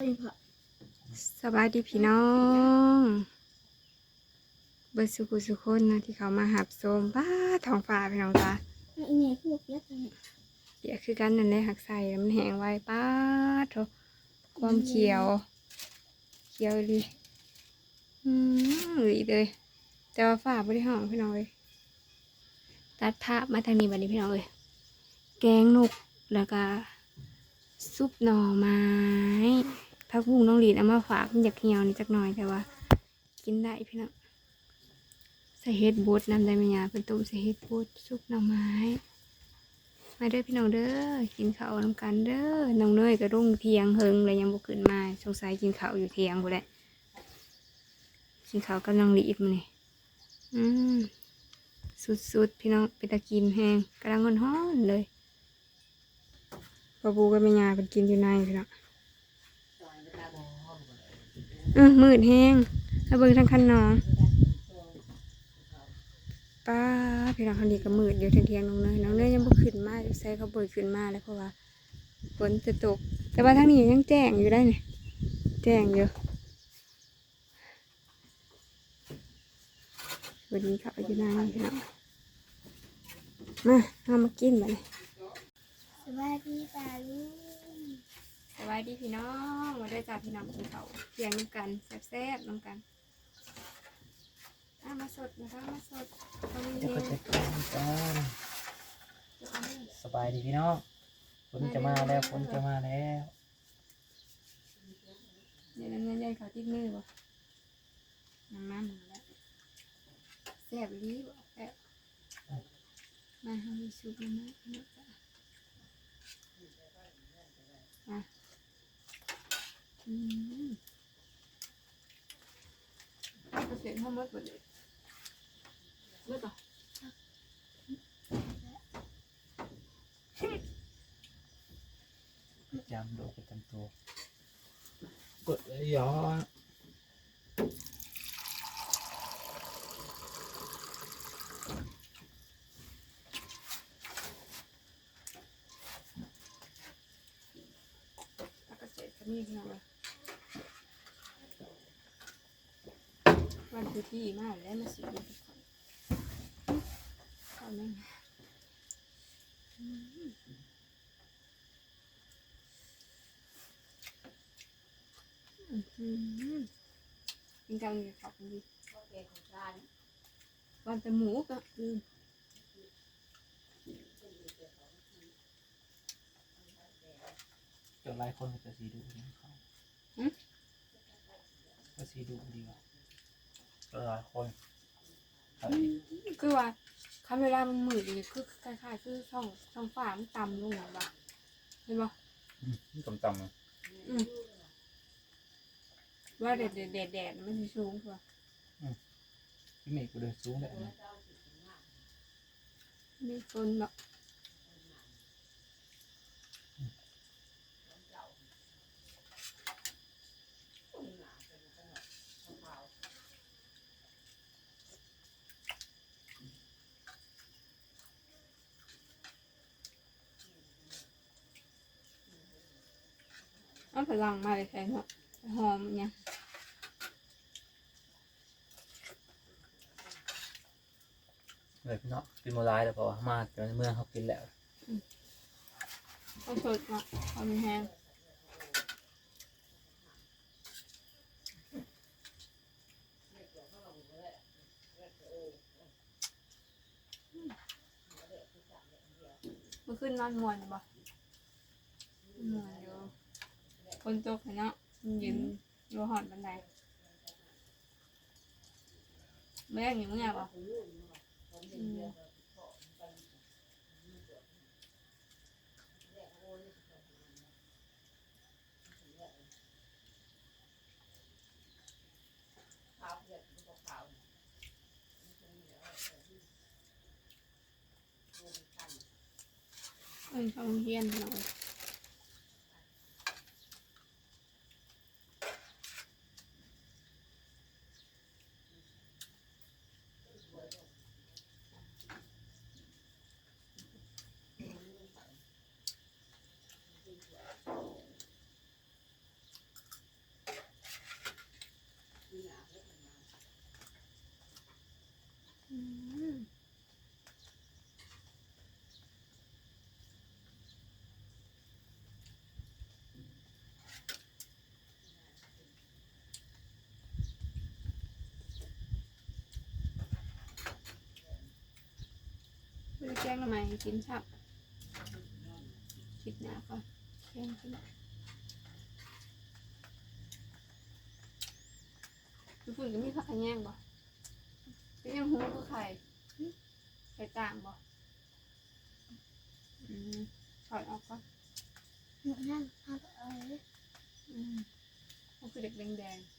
เป็นเพราะสบายดีพี่น้องเบิดสุขุสุคนนะที่เขามาหับโซมบ้าท้องฟ้าพี่น้องจ้าอีเมลพวกแล้วกันเนี่ยเดี๋ยวคือกันนั่นได้หักใส่แล้วมันแห้งไวป้าดโถความเขียว เขียวดีอืมหลีเลยแต่ว่าฝ้าไม่ได้ห้องพี่น้องเลยตัดภาพมาทางนี้บัดนี้พี่น้องเลยแกงนกแล้วก็ซุปหน่อไม้ พักบุ้งน้องหลีนเอามาฝากมันอยากเหี่ยวนี่จักหน่อยแต่ว่า กินได้พี่น้องใส่เฮ็ดบดนำได้ไหมยาเป็นตุ้มใส่เฮ็ดบดซุปหน่อไม้ มาเด้อพี่น้องเด้อกินข้าวน้ำกันเด้อน้องเนยก็รุ่งเทียงเฮิงเลยยังบ่ขึ้นมาสงสัยกินข้าวอยู่เทียงบ่แหละกินข้าวกับน้องลีบมานี่อืมสุดๆพี่น้องไปตะกินแห้งกำลังฮ้อนๆเลยปะบูกับแม่ยาเป็นกินอยู่ในพี่น้อง อือมืดแห้งแล้วเบิ่งทางคันน้องป้าพี่น้องคนดีก็มืดอยู่เทียงน้องเนยน้องเนยยังบ่ขึ้นมาใส่เขาบ่ขึ้นมาเลยเพราะว่าฝนจะตก แต่ว่าทางนี้ยังแจ้งอยู่ได้เนี่ยแจ้งอยู่วันนี้เขาอยู่ในพี่น้องมาเอามากินมาเลยสวัสดีป่าลุง สวัสดีพี่น้องมาได้จากพี่น้องกินเขาเที่ยงน้ำกันแซ่บๆน้ำกันอะมาสดนะคะมาสดตรงนี้เดี๋ยวเอก็จะกินกันสบายดีพี่น้องฝนจะมาแล้วฝนจะมาแล้วเดี๋ยวน้ำเงินเขาติดมือบ่น้ำมันแล้วแซ่บดีบ่แซ่บมาทำมีซุปน้ำมันนะจ๊ะมาอืม ก็เสร็จทั้งหมดหมดเลยเลิกต่อประจำโดประจำตัวกดเลยย้อนแล้วก็เสร็จก็มีพี่น้องเลย วันที่ที่มากแล้วมาสิทุกคนข้าวแม่งอืมอืมกินกันเลยขอบคุณดีวันแต่หมูก็อืมจนหลายคนก็จะสีดูดีเขาก็สีดูดีกว่าจน หลายคนเฮ้ยคือว่าคันเวลามันมืดนี่คือคล้ายๆคือช่องช่องฟ้ามันต่ำลงหรือเปล่าเห็นปะต่ำต่ำอืมว่าแดดแดดแดดแดดมันจะสูงกว่าพี่เมฆก็เดินสูงแบบนี้มีคนแบบ ลังมาเลยแทนเนาะหอมเนี่ยเลยพี่เนาะกินโมไลายแล้วเพราะว่ามาจนเมื่อเขากินแล้วเอาสดเนาะเอามีแห้งมันขึ้นนอนมวนบ่มวนอยู่ค นตกเนาะมันยืนอยู่หอดบันไดแม่งอยู่เมื่อบ่อืมเอ้ยเขาเฮียนหน่อย จ้ งทำไมกินครับคิดหนาก่อนแข้งขึ้นญี่ปุ่นก็มีผักขะแยงบ่เป็นยังหูคือไข่ไข่ต่างบ่อืมถอดออกก่อนหนูนั่งเอาไปเอาเลยอืมมันคือเด็กแดงๆ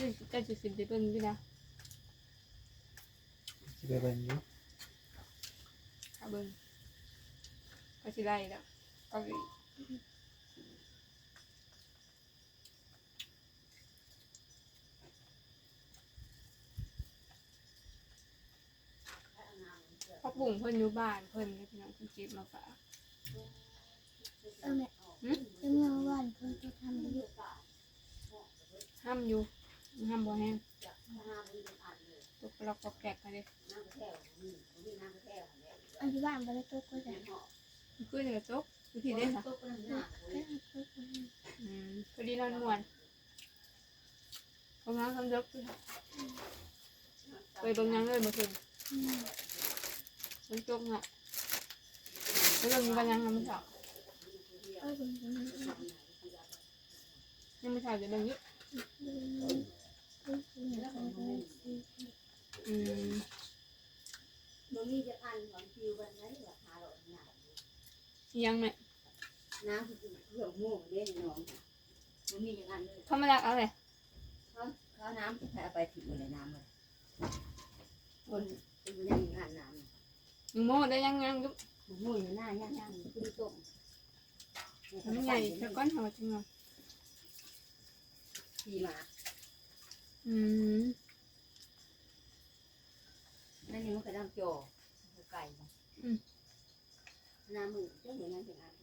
ก็จะก็จะสิบเดือนพี่นะสิไปเบิ่งอยู่ขาเบิ้งก็สิได้แล้วเกาหลีพักบุ่งเพิ่นอยู่บ้านเพิ่นเลยพี่น้องเพิ่นจีบมาฝากเออแม่หึจะเมื่อวันเพิ่งจะทำอยู่ห้ามอยู่ ห้ามบ่แห้งตกเราก็แกะกันเลยอันที่บ้านบริโภคก็จะมันคือเดี๋ยวจกวิธีได้ค่ะแค่เพิ่งอืมพอดีนอนม่วนประมาณคำจกคือไปเบางยังเลยเมื่อคืนมันจกอะแล้วเรามีบางยังยังไม่เช้าเออเป็นยังไงยังไม่เช้าจะดังเย อะอืมมันมีจะอันของคิววันนั้นว่าหาหลอดหนายังไหมน้ำคือเครื่องโม่เล่นน้องมันมีอย่างอันเลยเขามาดักเอาเลยเขาเขาน้ำแพ้ไปถึงเลยน้ำเลยคนเป็นยังงานน้ำหนูโมได้ยังยังยุบมันมุ่ยหน้าย่างย่างขึ้นต้มมันใหญ่แต่ก้อนหัวจริงเหรอทีมา อืมนั่นนี่มันก็น้ำโจไก่น้ำมือเจ้าหนูนั่นอย่างนั้น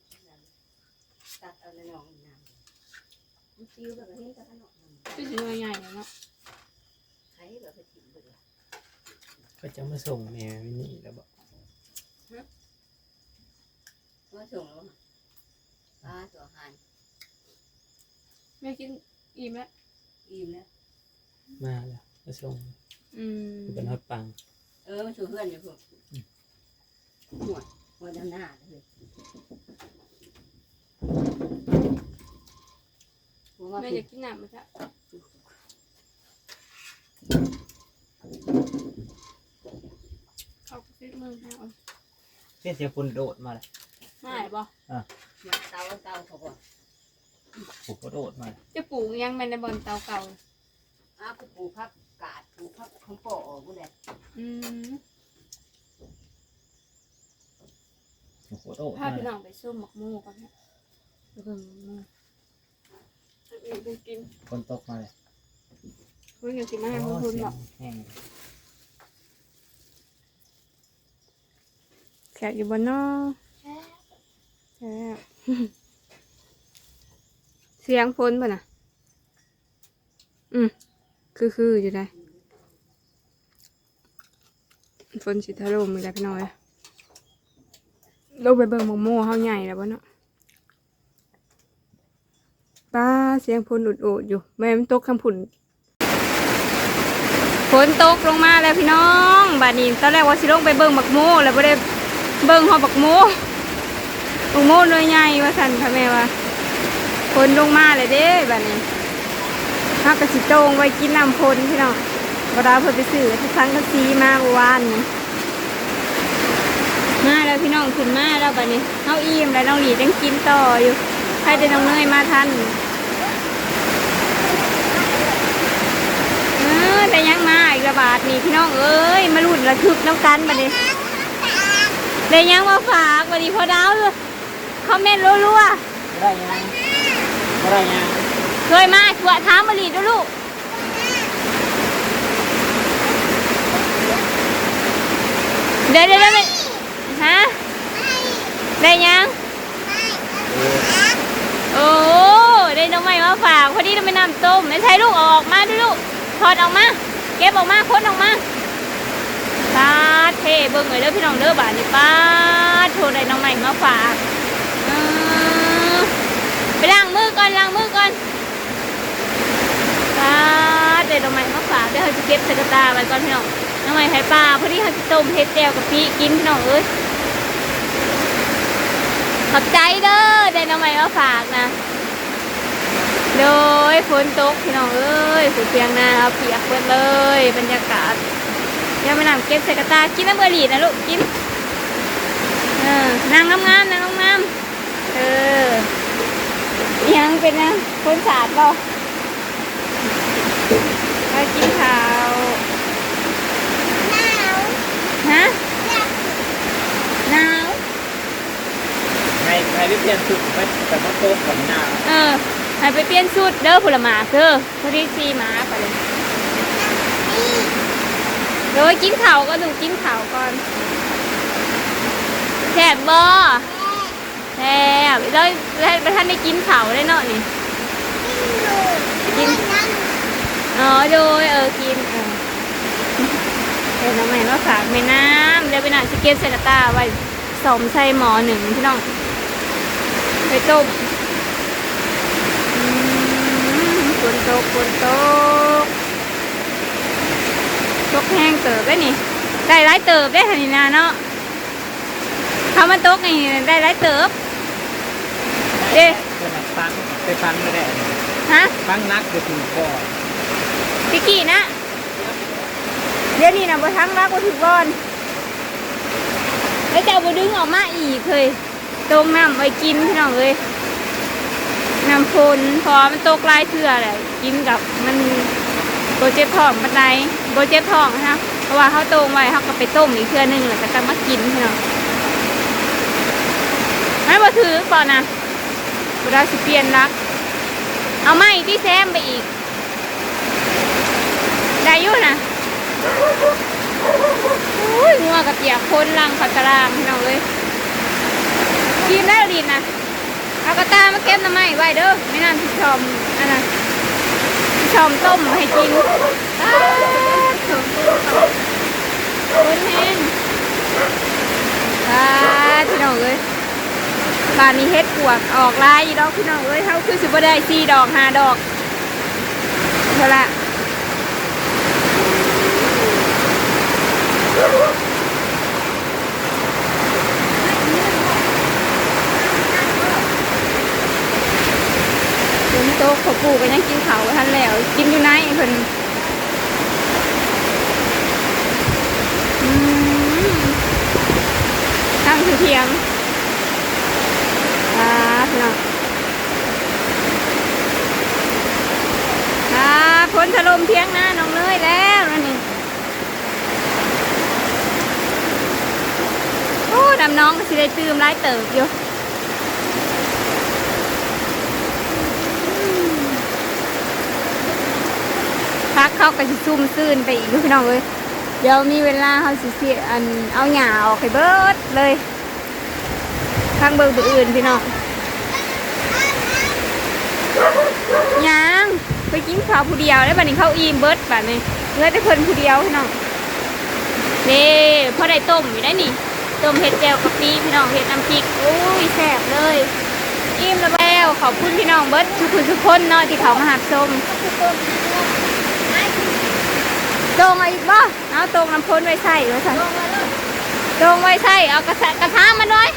ตัดเอาในน้องน้ำมันซิวแบบนี้ก็ขนมชื่อสีใหญ่ๆเนาะใครแบบไปถิ่นไปเลยก็จะมาส่งแม่วินี่แล้วบอกว่าส่งแล้วปลาตัวหานแม่กินอิ่มแล้วอิ่มแล้ว มาแล้วมาส่งอืมอยู่เป็นฮอดปังเออมันช่วยเพื่อนอยู่พวกหัวหัวดำหน้าเลยหัวมาแม่เป็อยานกกินน้ำมาจ้ะเขาก็ซื้อมือเอาเสียเสียคนโดดมาเลยไม่บ่เตาเตาเขาบอกผมก็โดดมาเลยจะปลูกยังเป็นในบอนเตาเก่า อ้าวปูพักกาดปูพักของป่อกูเลยอืมผมก็โดดพามาพี่เลยน้องไปส้มหมกมูกันเนี่ยไปเบิ่งหมกมูอีกไปกินคนตกมาเลยเพื่อนยังกินมาให้อ๋อคุณเสียบอกงแห้งแขกอยู่บนนอกแค่แขกเสียงฝนป่ะน่ะอืม คือคืออยู่ได้ฝนสิถล่มอีกแล้วพี่น้อยลงไปเบิ่งหมกโม่เฮาใหญ่แล้วบ่เนาะป้าเสียงฝนอุดอุดๆอยู่ แม่มันตกคำผุนฝนตกลงมาแล้วพี่น้องบาดนี้ตอนแรกว่าสิลงไปเบิ่งหมกโม่แล้วบ่ได้เบิ่งฮอดหมกโม่หมกโม่หน่วยใหญ่ว่าซั่นค่ะแม่ว่าฝนลงมาเลยเด้บาดนี้ เฮาก็สิโตงไว้กินน้ำฝนพี่น้องบ่ได้เพิ่นไปซื้อที่สังกะสีมาเมื่อวานนี้มาแล้วพี่น้องขึ้นมาแล้วบัดนี้เฮาอิ่มแล้วน้องหลียังกินต่ออยู่ให้แต่น้องเนยมาทันเออแต่ยังมาอีกระบาดนี่พี่น้องเอ้ยมาลุ่นระทึกน้ำกันบัดนี้ได้ยังมาฝากบัดนี้พอดาวเลยคอมเมนต์รัวได้ยังได้ยัง เคยมาขวดท้ามมาหลีด้วยลูกเดี๋ยวเดี๋ยวเดี๋ยวฮะได้ยังโอ้ได้นมองใหม่มาฝากพอดีเราไปนำต้มไม่ใช่ลูกเอาออกมาดูลูกถอดออกมาเก็บออกมาค้นออกมาปาดเทเบิ่งเลยเด้อพี่น้องเด้อบาทนี่ปาดโทรได้น้องใหม่มาฝากอืมไปล้างมือก่อนล้างมือก่อน ปาดได้น้องใหม่มาฝากเดี๋ยวเขาจะเก็บใส่กระตาไว้ก่อนพี่น้องน้องใหม่ไข่ปลาพอดีเขาจะต้มเห็ดแจ่วกับพี่กินพี่น้องเอ้ยขอบใจเด้อได้น้องใหม่มาฝากนะโดยฝนตกพี่น้องเอ้ยฝนเปียงหน้าเอาเปียกเปิดเลย บรรยากาศยังไม่นำเก็บใส่กระตากินน้ำเบอร์ลีนะลูกกินเออนางงามๆนางงามๆเออยังเป็นนะคนสาดบ่ ไปกินข้าวหนาวฮะอยากหนาวให้ให้วิเพียนสุดไปแต่ว่าโต๊ะกับหน้าเออให้ไปเปลี่ยนชุดเด้อผลหมากเด้อพอดีซีหมาไปเลยนี่โดยกินข้าวก็หนูกินข้าวก่อนแซ่บบ่แม่แซ่บแล้วแล้วท่านได้กินข้าวได้เนาะนี่กิน อยู่นั่นอ๋อโดยเออกินเออเดี๋ยวน้องใหม่มาฝากแม่น้ำเดี๋ยวไปหน่อยสเก็ตใส่กระตาไว้สมใส่หมอหนึ่งพี่น้อง ไปต้มอืมฝนตกฝนตกตกแห้งเติบได้นี่ ได้หลายเติบได้ทันทีนาเนาะถ้ามันตกนี่ได้หลายเติบเอ๊ะเพื่อนฟังไปฟังไม่ได้ฮะฟังนักไปถึงก่อนพี่ กี่นะ เดี๋ยวนี้นะบ่ทั้งรักบ่ถึงบอลแล้วเจะเอาบ่ดึงออกมาอีกเคยตรงน้ำไว้กินพี่น้องเลยน้ำฝนพอมันตกลายเทื่อแหละกินกับมันโบเจ็บท้องปันไดโบเจ็บท้องนะคะเพราะว่าเขาตรงไว้เขาก็ไปต้มอีกเทื่อนึงแล้วก็จะมากินพี่น้องไม่บ่ถือก่อนนะเวลาสิเปลี่ยนรัก เอาไม้ที่แซมไปอีก ได้อยู่นะ กับเปียกคนลังขัดตารางพี่น้องเลยกินได้ดีนะเอากระตามาเก็บน้ำไม้ไว้เด้อไม่นานที่ชมอันนั้นที่ชมต้มให้กินอ้าวชมคนแห้งอ้าพี่น้องเลยบ้านนี้เฮ็ดปวกออกลายดอกพี่น้องเอ้ยเขาคือสิบได้สี่ดอกห้าดอกเท่าละ ตกขาปลูกก็ยังกินเขาวบ่ทันแล้ว กินอยู่ไหนเพิ่นอืมตั้งคือเทียงอ่าพี่น้องอ่าพ้นถล่มเทียงหน้าน้องเนยแล้วนั่นนี่โอ้ดำน้องก็สิได้ตื่มหลายเติบอยู่ักเข้าก็สิซุ่มซื่นไปอีกพี่น้องเอ้ยเดี๋ยวมีเวลาเขาสิเสียอันเอาหญ้าออกให้เบิดเลยทางเบิกตัวอื่นพี่น้องยังไปกินข้าวผู้เดียวแล้วบัดนี้เขาอิ่มเบิดบัดนี้เลือแต่เพิ่นผู้เดียวพี่น้องนี่พอได้ต้มอยู่ได้นี่ต้มเห็ดแจ่วกะปิพี่น้องเห็ดน้ำพริกอุ้ยแซ่บเลยอิ่มแล้วแล้วขอบคุณพี่น้องเบิดทุกคนทุกคนเนาะที่เขามาหับชม ตรงอีกบ่เอาตรงน้ำพ้นไว้ใส่ไว้ใส่ตรงไว้ใส่เอากระสกระทามันด้วย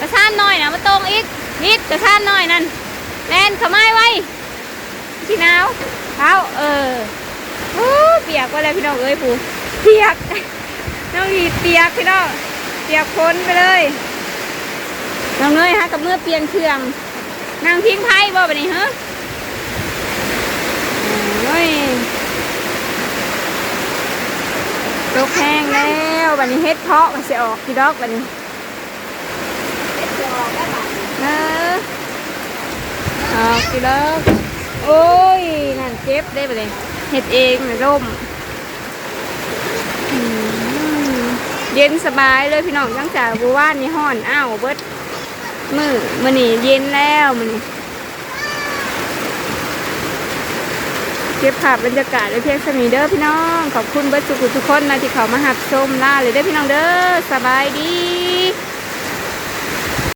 กระชานหน่อยนะมาตรงอีกนิดกระชานหน่อยนั่นแลนขมายไว้พี่นาวเท้าเออโอ้เปียกไปเลยพี่น้องเอ้ยปู่เปียกน้องดีเปียกพี่น้องเปียกพ้นไปเลยน้องเนยฮะกับเมื่อเปลี่ยนเครื่องนางทิ้งไพ่บ่ไปนี่ฮะโอ้ย ต กแห้งแล้วบันนี้เฮ็ดเพาะมันจะออกกี่ดอกบันนี้เออออกกี่ดอกโอ้ยนั่นเจ็บได้บันนี้เฮ็ดเองนร่มเย็นสบายเลยพี่น้องตั้งจากบัวว่านนี่ห้อนอ้าวเบิดมือมันนี่เย็นแล้วมันนี่ เก็บภาพบรรยากาศได้เพียงสมีเด้อพี่น้อง ขอบคุณเบิร์ดสุขุทุกคนนะที่เขามาหับชมล่าเลยเด้อพี่น้องเด้อสบายดี